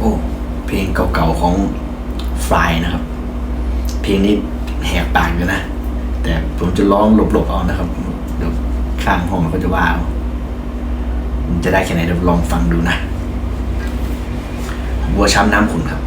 โอ้เพลงเก่าๆของฟลายนะครับ เพลงนี้แหกปากอยู่นะ แต่ผมจะร้องหลบๆเอานะครับเดี๋ยวข้างห้องมันก็จะว่าเอาจะได้แค่ไหนเดี๋ยวลองฟังดูนะบัวช้ำน้ำขุนครับ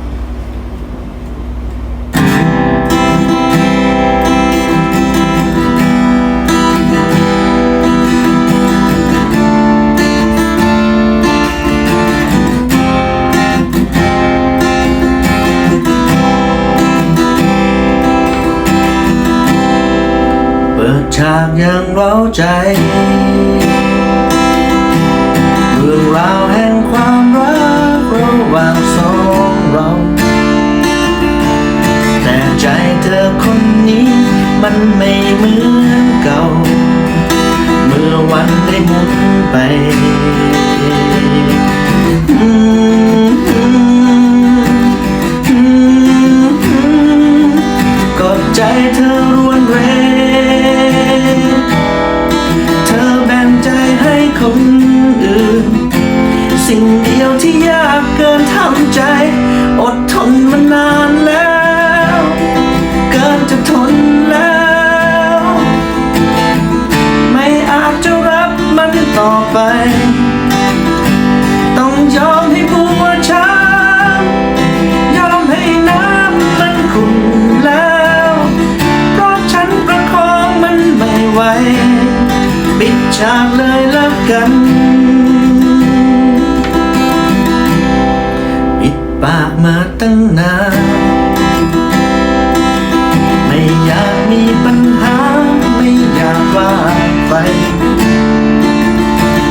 ปิดฉากอย่างเร้าใจ เรื่องราวแห่งความรักระหว่างสองเรา แต่ใจเธอคนนี้มันไม่เหมือนเก่า เมื่อวันได้หมุนไป กินทำใจ อดทนมานานแล้ว เกินจะทนแล้ว ไม่อาจจะรับมันต่อไป ต้องยอมให้บัวช้ำยอมให้น้ำมันขุ่นแล้ว เพราะฉันประคองมันไม่ไหวปิดฉากเลยละกัน ปากมาตั้งนาน ไม่อยากมีปัญหา ไม่อยากว่าไป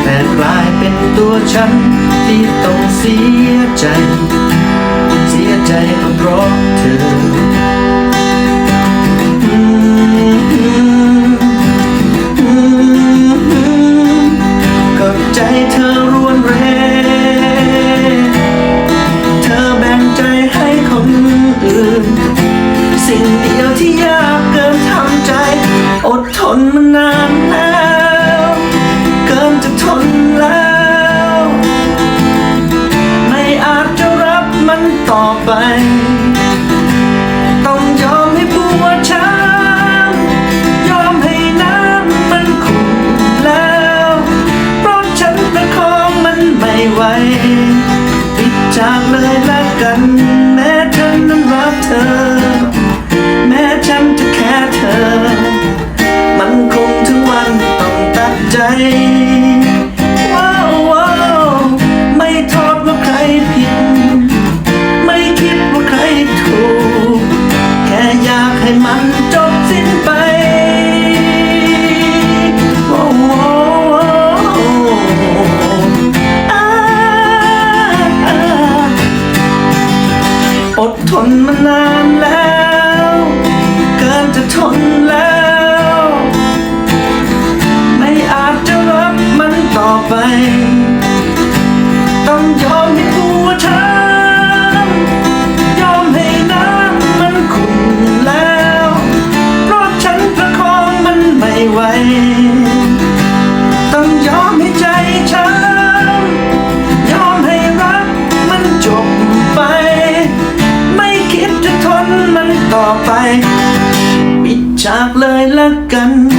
แต่กลายเป็นตัวฉันที่ต้องเสียใจ มานานแล้ว เกินจะทนแล้ว ไม่อาจจะรับมันต่อไป ต้องยอมให้บัวช้ำยอมให้น้ำมันขุ่นแล้ว เพราะฉันประคองมันไม่ไหวปิดจากเลยละกัน อดทนมานานแล้ว เกินจะทนแล้ว ไม่อาจจะรับมันต่อไป ต้องยอมให้ผัวช้ำยอมให้น้ำมันขุ่นแล้ว เพราะฉันประคองมันไม่ไหว ต่อไป ปิดฉากเลยละกัน